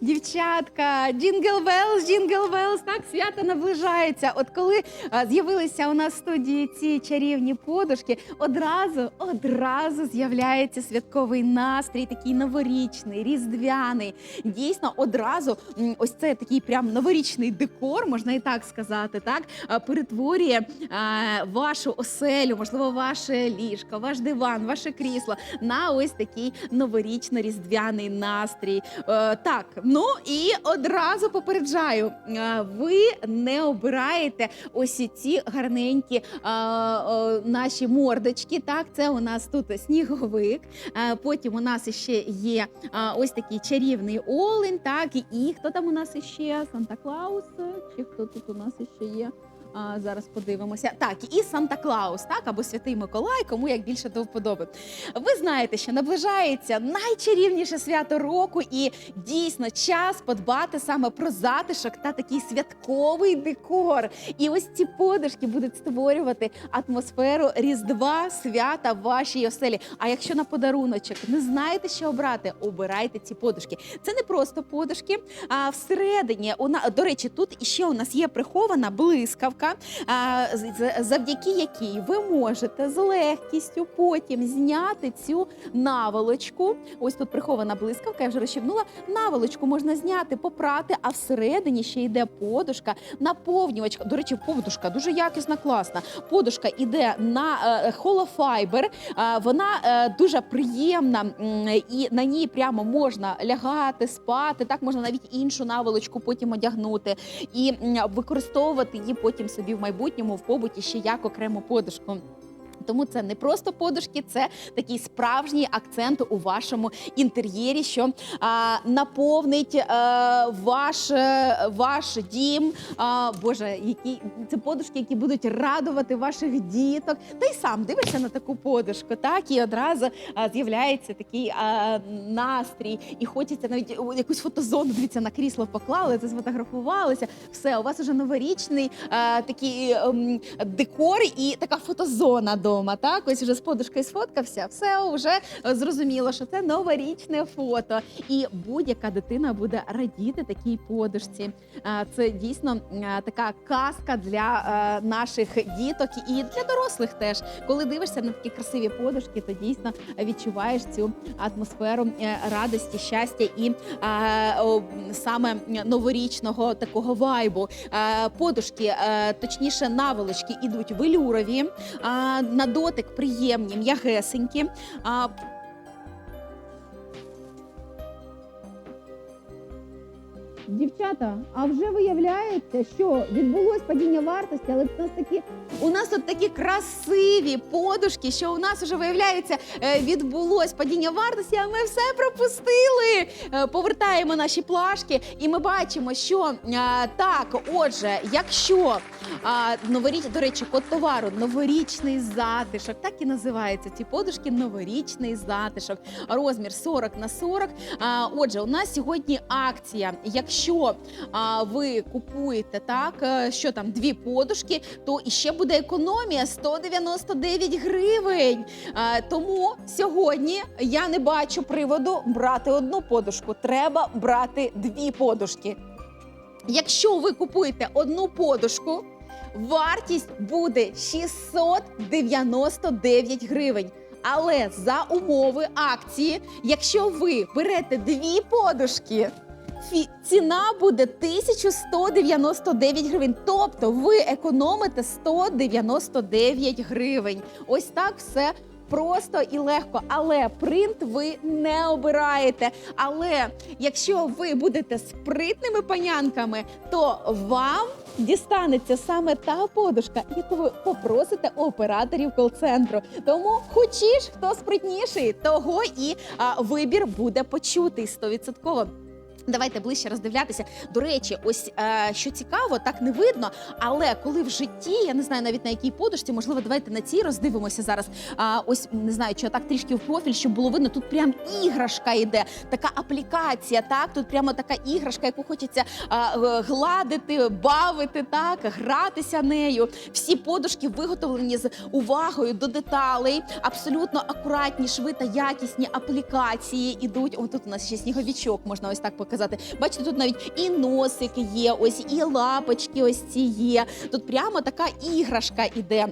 Дівчатка, джингл велс, джингл велс, так свято наближається. От коли а, з'явилися у нас в студії ці чарівні подушки, одразу, одразу з'являється святковий настрій, такий новорічний, різдвяний. Дійсно, одразу ось це такий прям новорічний декор, можна і так сказати, так перетворює а, вашу оселю, можливо, ваше ліжко, ваш диван, ваше крісло на ось такий новорічно-різдвяний настрій. Е, так, ну і одразу попереджаю, е, ви не обираєте ось ці гарненькі е, е, наші мордочки. Так, це у нас тут сніговик. Потім у нас ще є ось такий чарівний олень. Так, і хто там у нас іще? Санта Клаус? Чи хто тут у нас іще є? А, зараз подивимося. Так, і Санта Клаус, так, або Святий Миколай, кому як більше до вподоби. Ви знаєте, що наближається найчарівніше свято року, і дійсно час подбати саме про затишок та такий святковий декор. І ось ці подушки будуть створювати атмосферу Різдва, свята в вашій оселі. А якщо на подаруночок не знаєте, що обрати, обирайте ці подушки. Це не просто подушки. А всередині до речі, тут іще у нас є прихована блискавка, а, з- з- завдяки якій ви можете з легкістю потім зняти цю наволочку. Ось тут прихована блискавка, я вже розчівнула. Наволочку можна зняти, попрати, а всередині ще йде подушка, наповнювачка. До речі, подушка дуже якісна, класна. Подушка іде на е, холофайбер. Вона е, дуже приємна і на ній прямо можна лягати, спати. Так можна навіть іншу наволочку потім одягнути і використовувати її потім собі в майбутньому в побуті ще як окрему подушку. Тому це не просто подушки, це такий справжній акцент у вашому інтер'єрі, що а, наповнить а, ваш, е, ваш дім. А, Боже, які це подушки, які будуть радувати ваших діток. Та й сам дивишся на таку подушку, так і одразу а, з'являється такий а, настрій, і хочеться навіть якусь фотозону. Дивіться, на крісло поклали, це. Все, у вас уже новорічний а, такий ем, декор і така фотозона дома. Так, ось вже з подушкою сфоткався. Все вже зрозуміло, що це новорічне фото. І будь-яка дитина буде радіти такій подушці. Це дійсно така казка для наших діток і для дорослих теж. Коли дивишся на такі красиві подушки, то дійсно відчуваєш цю атмосферу е, радості, щастя і саме новорічного такого вайбу. Подушки, е, точніше, наволочки ідуть велюрові, а, дотик приємні, м'ягесенькі. Дівчата, а вже виявляється, що відбулось падіння вартості, але у нас такі у нас тут такі красиві подушки, що у нас вже виявляється е, відбулось падіння вартості, а ми все пропустили. Е, Повертаємо наші плашки, і ми бачимо, що е, так, отже, якщо новоріч, до речі, код товару новорічний затишок, так і називаються ці подушки. Новорічний затишок. Розмір 40 на 40. А, отже, у нас сьогодні акція. Якщо а, ви купуєте так, е, що там дві подушки, то іще буде економія 199 гривень. А, тому сьогодні я не бачу приводу брати одну подушку. Треба брати дві подушки. Якщо ви купуєте одну подушку, вартість буде 699 гривень. Але за умови акції, якщо ви берете дві подушки, ціна буде 1199 гривень. Тобто ви економите 199 гривень. Ось так все. Просто і легко, але принт ви не обираєте. Але якщо ви будете спритними панянками, то вам дістанеться саме та подушка, яку ви попросите у операторів кол-центру. Тому хочеш, хто спритніший, того і а, вибір буде почутий 100%. Давайте ближче роздивлятися. До речі, ось е, що цікаво, так не видно. Але коли в житті, я не знаю навіть на якій подушці, можливо, давайте на цій роздивимося зараз. А, ось не знаю, чи так трішки в профіль, щоб було видно. Тут прям іграшка йде, така аплікація. Так, тут прямо така іграшка, яку хочеться е, гладити, бавити, так, гратися нею. Всі подушки виготовлені з увагою до деталей, абсолютно акуратні, шви якісні аплікації ідуть. О, тут у нас ще сніговічок можна ось так показати. Показати. Бачите, тут навіть і носик є, ось і лапочки, ось ці є. Тут прямо така іграшка іде.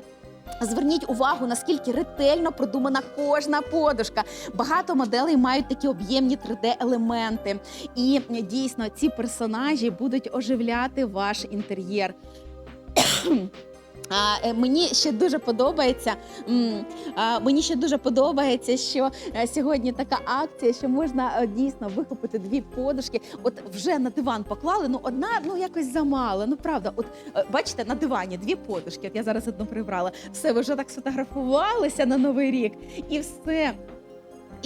Зверніть увагу, наскільки ретельно продумана кожна подушка. Багато моделей мають такі об'ємні 3D-елементи. І дійсно ці персонажі будуть оживляти ваш інтер'єр. А, е, мені ще дуже подобається. а, мені ще дуже подобається, що е, сьогодні така акція, що можна е, дійсно викупити дві подушки. От вже на диван поклали. Ну одна ну якось замало. Ну правда, от бачите, на дивані дві подушки. От я зараз одну прибрала. Все, ви вже так сфотографувалися на новий рік, і все.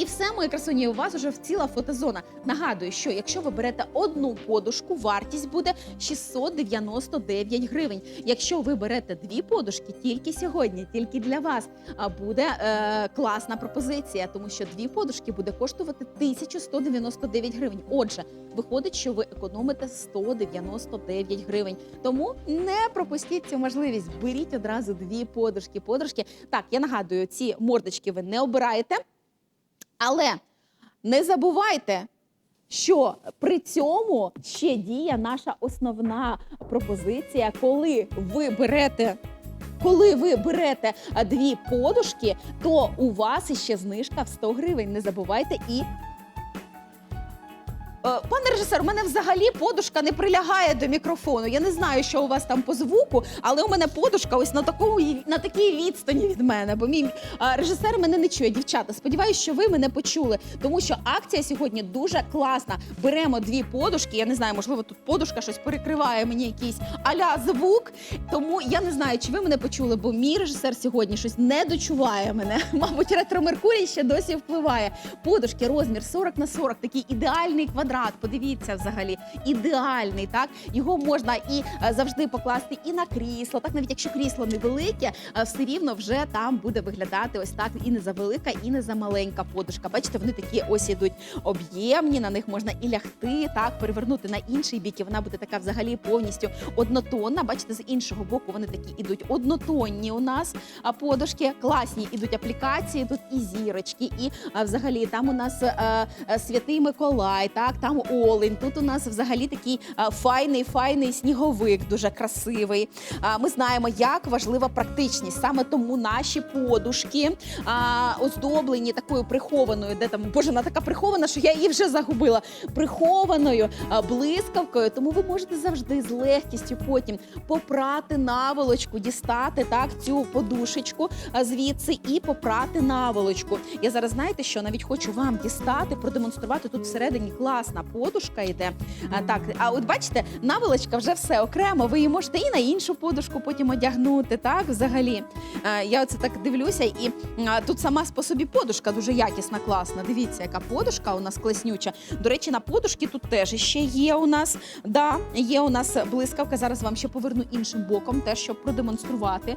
І все, мої красуні, у вас вже ціла фотозона. Нагадую, що якщо ви берете одну подушку, вартість буде 699 гривень. Якщо ви берете дві подушки, тільки сьогодні, тільки для вас, а буде е, класна пропозиція, тому що дві подушки буде коштувати 1199 гривень. Отже, виходить, що ви економите 199 гривень. Тому не пропустіть цю можливість. Беріть одразу дві подушки. Подушки. Так, я нагадую, ці мордочки ви не обираєте. Але не забувайте, що при цьому ще діє наша основна пропозиція, коли ви берете. Коли ви берете дві подушки, то у вас іще знижка в 100 гривень. Не забувайте і. Е, Пане режисер, у мене взагалі подушка не прилягає до мікрофону. Я не знаю, що у вас там по звуку, але у мене подушка ось на такому на такій відстані від мене. Бо мій режисер мене не чує. Дівчата, сподіваюся, що ви мене почули, тому що акція сьогодні дуже класна. Беремо дві подушки. Я не знаю, можливо, тут подушка щось перекриває мені якийсь аля звук. Тому я не знаю, чи ви мене почули, бо мій режисер сьогодні щось не дочуває мене. Мабуть, ретро-меркурій ще досі впливає. Подушки розмір 40 на 40, такий ідеальний квадрат. Подивіться взагалі, ідеальний. Так його можна і е, завжди покласти і на крісло. Так, навіть якщо крісло невелике, е, все рівно вже там буде виглядати ось так і не за велика, і не за маленька подушка. Бачите, вони такі ось ідуть об'ємні. На них можна і лягти, так перевернути на інший бік. І вона буде така взагалі повністю однотонна. Бачите, з іншого боку вони такі ідуть однотонні. У нас подушки класні ідуть аплікації. Тут і зірочки, і взагалі там у нас е, е, святий Миколай, так там олень. Тут у нас взагалі такий файний, файний сніговик, дуже красивий. Ми знаємо, як важлива практичність. Саме тому наші подушки оздоблені такою прихованою, де там боже, вона така прихована, що я її вже загубила. Прихованою блискавкою. Тому ви можете завжди з легкістю потім попрати наволочку, дістати так цю подушечку звідси і попрати наволочку. Я зараз знаєте, що навіть хочу вам дістати, продемонструвати тут всередині класна подушка йде. А, так, а от бачите, наволочка вже все окремо. Ви її можете і на іншу подушку потім одягнути. Так, взагалі. А, я оце так дивлюся, і а, тут сама по собі подушка дуже якісна, класна. Дивіться, яка подушка у нас класнюча. До речі, на подушки тут теж ще є у нас. Да, є у нас блискавка. Зараз вам ще поверну іншим боком, теж щоб продемонструвати.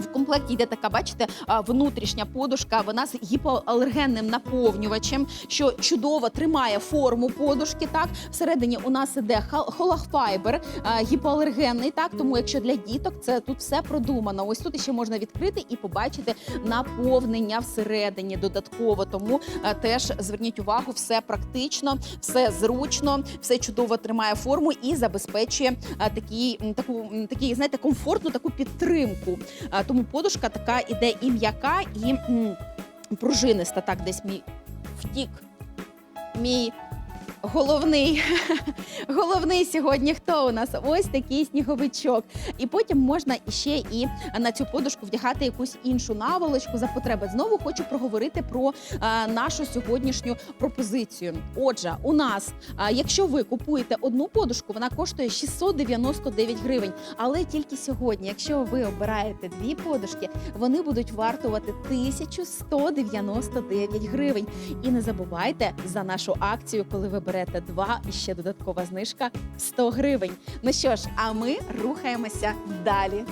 В комплекті йде така, бачите, внутрішня подушка. Вона з гіпоалергенним наповнювачем, що чудово тримає форму подушки. Так, всередині у нас іде холахфайбер гіпоалергенний. Так, тому якщо для діток це тут все продумано. Ось тут ще можна відкрити і побачити наповнення всередині додатково. Тому теж зверніть увагу, все практично, все зручно, все чудово тримає форму і забезпечує м, таку, м, такий, знаєте, комфортну таку підтримку. Тому подушка така іде і м'яка, і м, пружиниста. Так, десь мій втік. Мій головний, головний сьогодні хто у нас? Ось такий сніговичок. І потім можна ще і на цю подушку вдягати якусь іншу наволочку за потреби. Знову хочу проговорити про а, нашу сьогоднішню пропозицію. Отже, у нас, а, якщо ви купуєте одну подушку, вона коштує 699 гривень. Але тільки сьогодні, якщо ви обираєте дві подушки, вони будуть вартувати 1199 гривень. І не забувайте за нашу акцію, коли ви берете два і ще додаткова знижка 100 гривень. Ну що ж, а ми рухаємося далі.